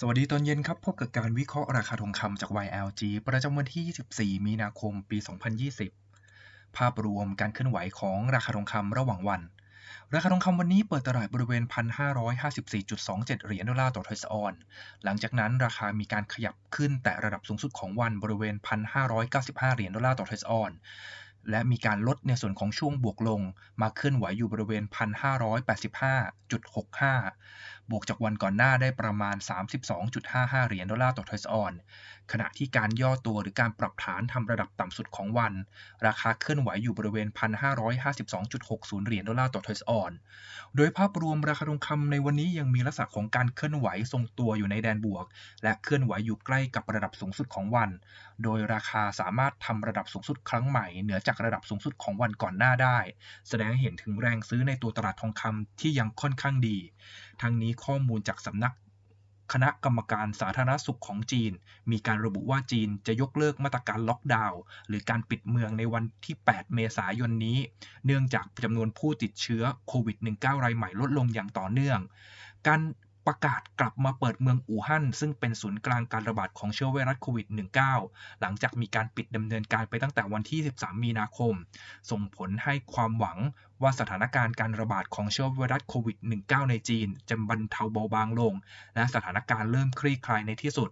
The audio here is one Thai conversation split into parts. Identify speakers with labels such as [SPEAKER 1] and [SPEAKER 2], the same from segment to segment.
[SPEAKER 1] สวัสดีตอนเย็นครับ พบกับการวิเคราะห์ราคาทองคำจาก YLG ประจำวันที่ 24 มีนาคม ปี 2020 ภาพรวมการเคลื่อนไหวของราคาทองคำระหว่างวัน ราคาทองคำวันนี้เปิดตลาดบริเวณ 1,554.27 เหรียญดอลลาร์ต่อทอยส์ออน หลังจากนั้นราคามีการขยับขึ้นแต่ระดับสูงสุดของวันบริเวณ 1,595 เหรียญดอลลาร์ต่อทอยส์ออนและมีการลดในส่วนของช่วงบวกลง มาเคลื่อนไหวอยู่บริเวณ 1,585.65 บวกจากวันก่อนหน้าได้ประมาณ 32.55 เหรียญดอลลาร์ต่อทอยส์ออน ขณะที่การย่อตัวหรือการปรับฐานทำระดับต่ำสุดของวัน ราคาเคลื่อนไหวอยู่บริเวณ 1,552.60 เหรียญดอลลาร์ต่อทอยส์ออน โดยภาพรวมราคาทองคำในวันนี้ยังมีลักษณะของการเคลื่อนไหวทรงตัวอยู่ในแดนบวก และเคลื่อนไหวอยู่ใกล้กับระดับสูงสุดของวัน โดยราคาสามารถทำระดับสูงสุดครั้งใหม่เหนือจากระดับสูงสุดของวันก่อนหน้าได้ แสดงให้เห็นถึงแรงซื้อในตัวตลาดทองคำที่ยังค่อนข้างดี ทั้งนี้ข้อมูลจากสำนักคณะกรรมการสาธารณสุขของจีน มีการระบุว่าจีนจะยกเลิกมาตรการล็อกดาวน์หรือการปิดเมืองในวันที่ 8 เมษายนนี้ เนื่องจากจำนวนผู้ติดเชื้อโควิด -19 รายใหม่ลดลงอย่างต่อเนื่อง การ ประกาศกลับมาเปิดเมืองอู่ฮั่นซึ่งเป็นศูนย์กลางการระบาดของเชื้อไวรัสโควิด -19 หลังจากมีการปิดดำเนินการไปตั้งแต่วันที่ 13 มีนาคม ส่งผลให้ความหวังว่าสถานการณ์การระบาดของเชื้อไวรัสโควิด -19 ในจีนจะบรรเทาเบาบางลง และสถานการณ์เริ่มคลี่คลายในที่สุด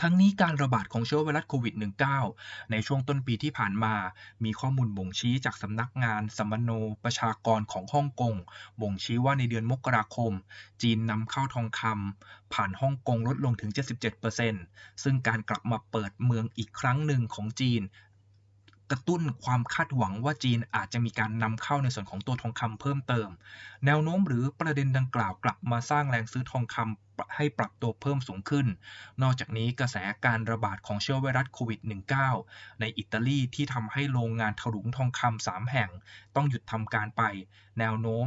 [SPEAKER 1] ทั้งนี้การระบาดของเชื้อไวรัสโควิด -19 ในช่วงต้นปีที่ผ่านมา มีข้อมูลบ่งชี้จากสำนักงานสัมมโนประชากรของฮ่องกง บ่งชี้ว่าในเดือนมกราคม จีนนำเข้าทองคำผ่านฮ่องกงลดลงถึง 77%ซึ่งการกลับมาเปิดเมืองอีกครั้งหนึ่งของจีน กระตุ้นความคาดหวังว่าจีนอาจจะมีการนำเข้าในส่วนของตัวทองคำเพิ่มเติม แนวโน้มหรือประเด็นดังกล่าวกลับมาสร้างแรงซื้อทองคำให้ปรับตัวเพิ่มสูงขึ้น นอกจากนี้กระแสการระบาดของเชื้อไวรัสโควิด -19 ในอิตาลีที่ทำให้โรงงานถลุงทองคำสามแห่ง ต้องหยุดทำการไป แนวโน้ม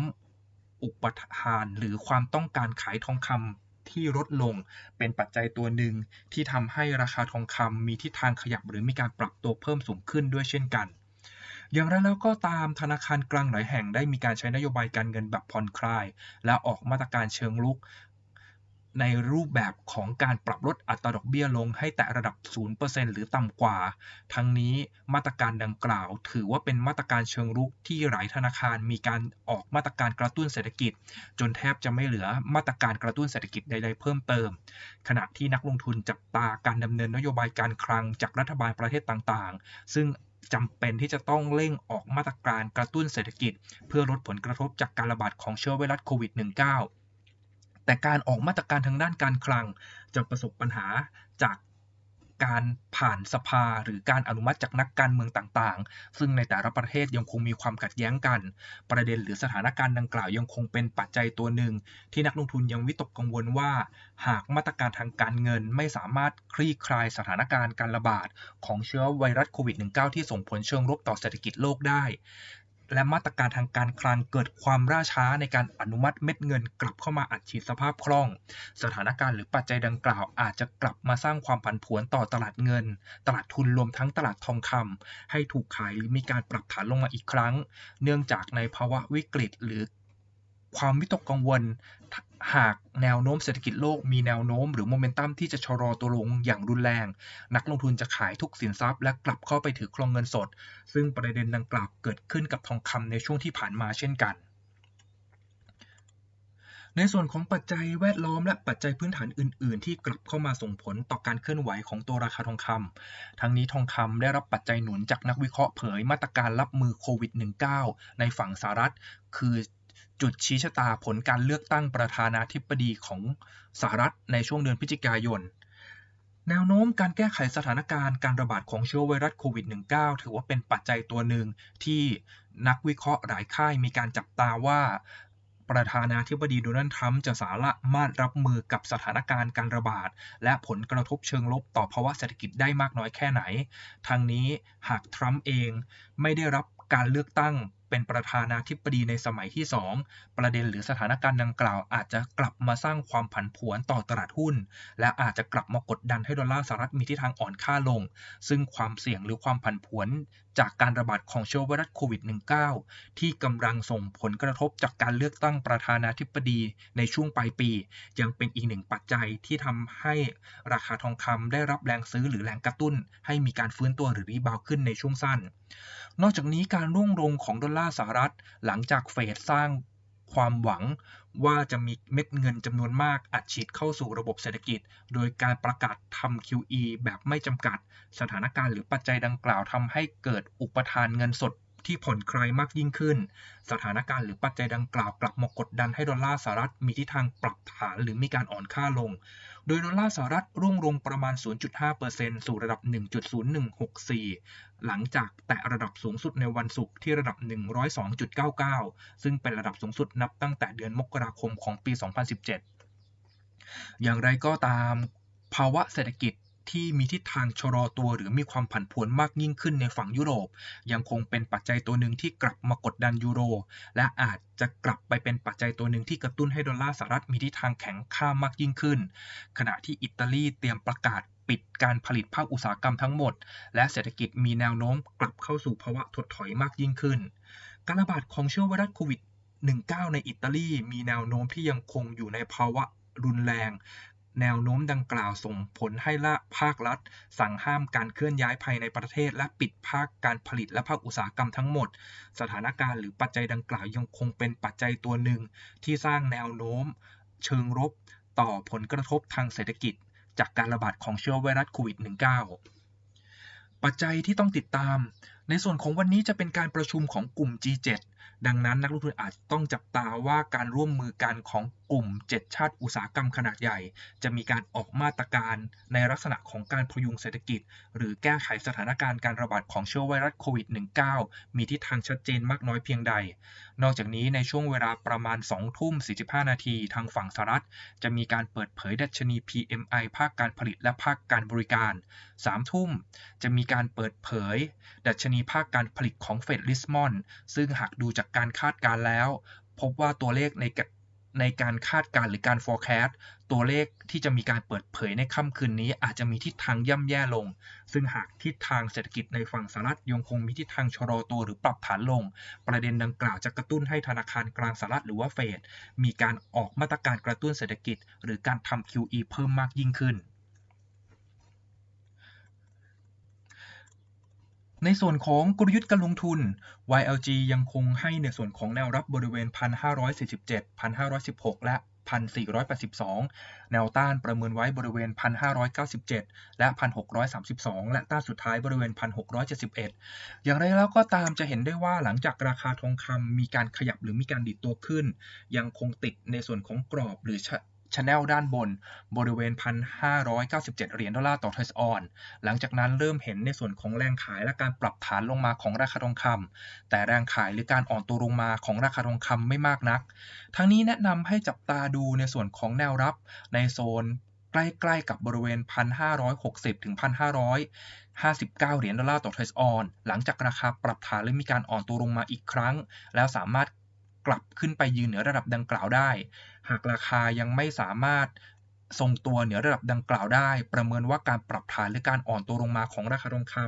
[SPEAKER 1] อุปทานหรือความต้องการขายทองคำ ที่ลดลง เป็นปัจจัยตัวหนึ่งที่ทำให้ราคาทองคำมีทิศทางขยับหรือมีการปรับตัวเพิ่มสูงขึ้นด้วยเช่นกันอย่างไรแล้วก็ตามธนาคารกลางหลายแห่งได้มีการใช้นโยบายการเงินแบบผ่อนคลาย และออกมาตรการเชิงลุก ในรูปแบบของการปรับลดอัตราดอกเบี้ยลงให้แตะระดับ 0%หรือต่ำกว่า ทั้งนี้มาตรการดังกล่าว ถือว่าเป็นมาตรการเชิงรุกที่หลายธนาคารมีการออกมาตรการกระตุ้นเศรษฐกิจ จนแทบจะไม่เหลือมาตรการกระตุ้นเศรษฐกิจใดๆเพิ่มเติม ขณะที่นักลงทุนจับตาการดำเนินนโยบายการคลังจากรัฐบาลประเทศต่างๆ ซึ่งจำเป็นที่จะต้องเร่งออกมาตรการกระตุ้นเศรษฐกิจ เพื่อลดผลกระทบจากการระบาดของเชื้อไวรัสโควิด -19 แต่การออกมาตรการทางด้านการคลังจะประสบปัญหาจากการผ่านสภาหรือการอนุมัติจากนักการเมืองต่างๆ ซึ่งในแต่ละประเทศยังคงมีความขัดแย้งกัน ประเด็นหรือสถานการณ์ดังกล่าวยังคงเป็นปัจจัยตัวหนึ่ง ที่นักลงทุนยังวิตกกังวลว่า หากมาตรการทางการเงินไม่สามารถคลี่คลายสถานการณ์การระบาดของเชื้อไวรัสโควิด -19 ที่ส่งผลเชิงลบต่อเศรษฐกิจโลกได้ และมาตรการทางการคลังเกิดความร่าช้าในการอนุมัติเม็ดเงินกลับเข้ามาอัดฉีดสภาพคล่อง สถานการณ์หรือปัจจัยดังกล่าวอาจจะกลับมาสร้างความผันผวนต่อตลาดเงิน ตลาดทุนรวมทั้งตลาดทองคำให้ถูกขายหรือมีการปรับฐานลงมาอีกครั้ง เนื่องจากในภาวะวิกฤตหรือความวิตกกังวล หากแนวโน้มเศรษฐกิจโลกมีแนวโน้มหรือโมเมนตัมที่จะชะลอตัวลงอย่างรุนแรง นักลงทุนจะขายทุกสินทรัพย์และกลับเข้าไปถือครองเงินสด ซึ่งประเด็นดังกล่าวเกิดขึ้นกับทองคำในช่วงที่ผ่านมาเช่นกัน ในส่วนของปัจจัยแวดล้อมและปัจจัยพื้นฐานอื่น ๆ ที่กลับเข้ามาส่งผลต่อการเคลื่อนไหวของตัวราคาทองคำทั้งนี้ทองคำได้รับปัจจัยหนุนจากนักวิเคราะห์เผยมาตรการรับมือโควิด -19 ในฝั่งสหรัฐ คือ จุดชี้ชะตาผลการเลือกตั้งประธานาธิบดีของสหรัฐในช่วงเดือนพฤศจิกายน แนวโน้มการแก้ไขสถานการณ์การระบาดของเชื้อไวรัสโควิด -19 ถือว่าเป็นปัจจัยตัวหนึ่งที่นักวิเคราะห์หลายค่ายมีการจับตาว่าประธานาธิบดีโดนัลด์ทรัมป์จะสามารถรับมือกับสถานการณ์การระบาด และผลกระทบเชิงลบต่อภาวะเศรษฐกิจได้มากน้อยแค่ไหน ทางนี้หากทรัมป์เองไม่ได้รับการเลือกตั้ง เป็นประธานาธิบดีในสมัยที่ 2 ประเด็นหรือสถานการณ์ดังกล่าว อาจจะกลับมาสร้างความผันผวนต่อตลาดหุ้น และอาจจะกลับมากดดันให้ดอลลาร์สหรัฐมีทิศทางอ่อนค่าลง ซึ่งความเสี่ยงหรือความผันผวนจากการระบาดของเชื้อไวรัสโควิด -19 ที่กำลังส่งผลกระทบจากการเลือกตั้งประธานาธิบดีในช่วงปลายปี ยังเป็นอีกหนึ่งปัจจัยที่ทำให้ราคาทองคำได้รับแรงซื้อหรือแรงกระตุ้น ให้มีการฟื้นตัวหรือรีบาวขึ้นในช่วงสั้น นอกจากนี้การร่วงลงของดอลลาร์สหรัฐ หลังจากเฟดสร้างความหวังว่าจะมีเม็ดเงินจำนวนมากอัดฉีดเข้าสู่ระบบเศรษฐกิจ โดยการประกาศทำ QE แบบไม่จำกัด สถานการณ์หรือปัจจัยดังกล่าวทำให้เกิดอุปทานเงินสด ที่ผ่อนคลายมากยิ่งขึ้น สถานการณ์หรือปัจจัยดังกล่าวกลับมากดดันให้ดอลลาร์สหรัฐมีทิศทางปรับฐานหรือมีการอ่อนค่าลง โดยดอลลาร์สหรัฐร่วงลงประมาณ 0.5%สู่ระดับ 1.0164 หลังจากแตะระดับสูงสุดในวันศุกร์ที่ระดับ 102.99 ซึ่งเป็นระดับสูงสุดนับตั้งแต่เดือนมกราคมของปี 2017 อย่างไรก็ตามภาวะเศรษฐกิจ ที่มีทิศทางชะลอตัวหรือมีความผันผวนมากยิ่งขึ้นในฝั่งยุโรป ยังคงเป็นปัจจัยตัวหนึ่งที่กลับมากดดันยูโร และอาจจะกลับไปเป็นปัจจัยตัวหนึ่งที่กระตุ้นให้ดอลลาร์สหรัฐมีทิศทางแข็งค่ามากยิ่งขึ้น ขณะที่อิตาลีเตรียมประกาศปิดการผลิตภาคอุตสาหกรรมทั้งหมด และเศรษฐกิจมีแนวโน้มกลับเข้าสู่ภาวะถดถอยมากยิ่งขึ้น การระบาดของเชื้อไวรัสโควิด -19 ในอิตาลีมีแนวโน้มที่ยังคงอยู่ในภาวะรุนแรง แนวโน้มดังกล่าวส่งผลให้ละภาครัฐ สั่งห้ามการเคลื่อนย้ายภายในประเทศ และปิดภาคการผลิตและภาคอุตสาหกรรมทั้งหมด สถานการณ์หรือปัจจัยดังกล่าวยังคงเป็นปัจจัยตัวหนึ่ง ที่สร้างแนวโน้ม เชิงรบ ต่อผลกระทบทางเศรษฐกิจ จากการระบาดของเชื้อไวรัสโควิด -19 ปัจจัยที่ต้องติดตามในส่วนของวันนี้จะเป็นการประชุมของกลุ่ม G7 ดังนั้นนักลงทุนอาจต้องจับตาว่าการร่วมมือกันของกลุ่ม 7 ชาติอุตสาหกรรมขนาดใหญ่ จะมีการออกมาตรการในลักษณะของการพยุงเศรษฐกิจ หรือแก้ไขสถานการณ์การระบาดของเชื้อไวรัสโควิด -19 มีทิศทางชัดเจนมากน้อยเพียงใด นอกจากนี้ในช่วงเวลาประมาณ 2 ทุ่ม 45 นาทีทางฝั่งสหรัฐ จะมีการเปิดเผยดัชนี PMI ภาคการผลิตและภาคการบริการ 3 ทุ่ม จะมีการเปิดเผยดัชนีภาคการผลิตของเฟดลิสมอนซึ่งหากดูจากการคาดการแล้ว พบว่าตัวเลขในในการคาดการหรือการ forecast ตัวเลขที่จะมีการเปิดเผยในค่ำคืนนี้ อาจจะมีทิศทางย่ำแย่ลง ซึ่งหากทิศทางเศรษฐกิจในฝั่งสหรัฐยังคงมีทิศทางชะลอตัวหรือปรับฐานลง ประเด็นดังกล่าวจะกระตุ้นให้ธนาคารกลางสหรัฐหรือว่าเฟดมีการออกมาตรการกระตุ้นเศรษฐกิจ หรือการทำ QE เพิ่มมากยิ่งขึ้น ในส่วนของกลยุทธ์การลงทุน YLG ยังคงให้ในส่วนของแนวรับบริเวณ 1,547 1,516 และ 1,482 แนวต้านประเมินไว้บริเวณ 1,597 และ 1,632 และต้านสุดท้ายบริเวณ 1,671 อย่างไรแล้วก็ตามจะเห็นได้ว่าหลังจากราคาทองคำมีการขยับหรือมีการดิดตัวขึ้น ยังคงติดในส่วนของกรอบหรือ ชแนลด้านบนบริเวณ 1,597 เหรียญดอลลาร์ต่อทอยส์ออน หลังจากนั้นเริ่มเห็นในส่วนของแรงขายและการปรับฐานลงมาของราคาทองคำแต่แรงขายหรือการอ่อนตัวลงมาของราคาทองคำไม่มากนัก ทั้งนี้แนะนำให้จับตาดูในส่วนของแนวรับในโซนใกล้ๆกับบริเวณ 1,560 ถึง 1,559 เหรียญดอลลาร์ต่อทอยส์ออน หลังจากราคาปรับฐานและมีการอ่อนตัวลงมาอีกครั้ง แล้วสามารถกลับขึ้นไปยืนเหนือระดับดังกล่าวได้ หากราคายังไม่สามารถ ทรงตัวเหนือระดับดังกล่าวได้ ประเมินว่าการปรับฐานหรือการอ่อนตัวลงมาของราคาทองคำ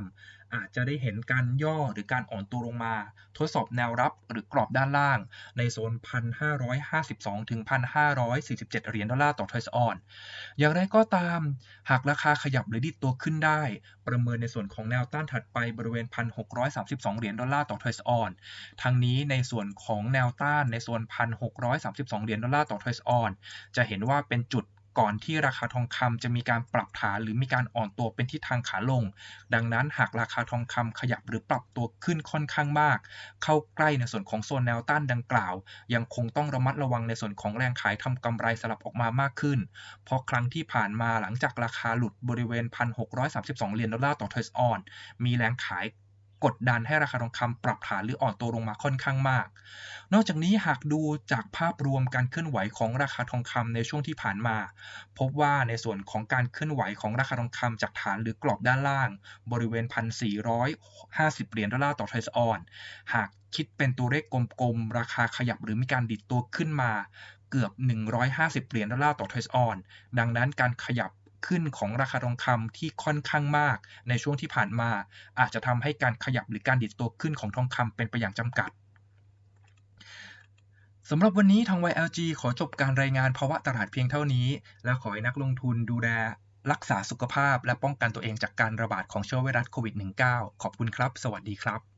[SPEAKER 1] อาจจะได้เห็นการย่อหรือการอ่อนตัวลงมา ทดสอบแนวรับหรือกรอบด้านล่าง ในโซน 1,552 ถึง 1,547 เหรียญดอลลาร์ต่อทอยส์ออน อย่างไรก็ตาม หากราคาขยับหรือดิดตัวขึ้นได้ ประเมินในส่วนของแนวต้านถัดไปบริเวณ 1,632 เหรียญดอลลาร์ต่อทอยส์ออนทั้งนี้ในส่วนของแนวต้านในโซน 1,632 เหรียญดอลลาร์ต่อทอยส์ออนจะเห็นว่าเป็นจุด ก่อนที่ราคาทองคำจะมีการปรับฐานหรือมีการอ่อนตัวเป็นทิศทางขาลง ดังนั้นหากราคาทองคำขยับหรือปรับตัวขึ้นค่อนข้างมาก เข้าใกล้ในส่วนของโซนแนวต้านดังกล่าว ยังคงต้องระมัดระวังในส่วนของแรงขายทำกำไรสลับออกมามากขึ้น เพราะครั้งที่ผ่านมาหลังจากราคาหลุดบริเวณ 1,632 เหรียญดอลลาร์ต่อเทสออน มีแรงขาย กดดันให้ราคาทองคำปรับฐานหรืออ่อนตัวลงมาค่อนข้างมาก นอกจากนี้หากดูจากภาพรวมการเคลื่อนไหวของราคาทองคำในช่วงที่ผ่านมา พบว่าในส่วนของการเคลื่อนไหวของราคาทองคำจากฐานหรือกรอบด้านล่าง บริเวณ 1,450 เหรียญดอลลาร์ต่อทรัลออน หากคิดเป็นตัวเลขกลมๆ ราคาขยับหรือมีการดิดตัวขึ้นมา เกือบ 150 เหรียญดอลลาร์ต่อทรัลออน ดังนั้นการขยับ ขึ้นของราคาทองคำที่ค่อนข้างมาก ในช่วงที่ผ่านมา อาจจะทำให้การขยับหรือการดิดตัวขึ้นของทองคำเป็นไปอย่างจำกัดสำหรับวันนี้ทาง YLG ขอจบการรายงานภาวะตลาดเพียงเท่านี้ และขอให้นักลงทุนดูแลรักษาสุขภาพและป้องกันตัวเองจากการระบาดของเชื้อไวรัสโควิด -19 ขอบคุณครับ สวัสดีครับ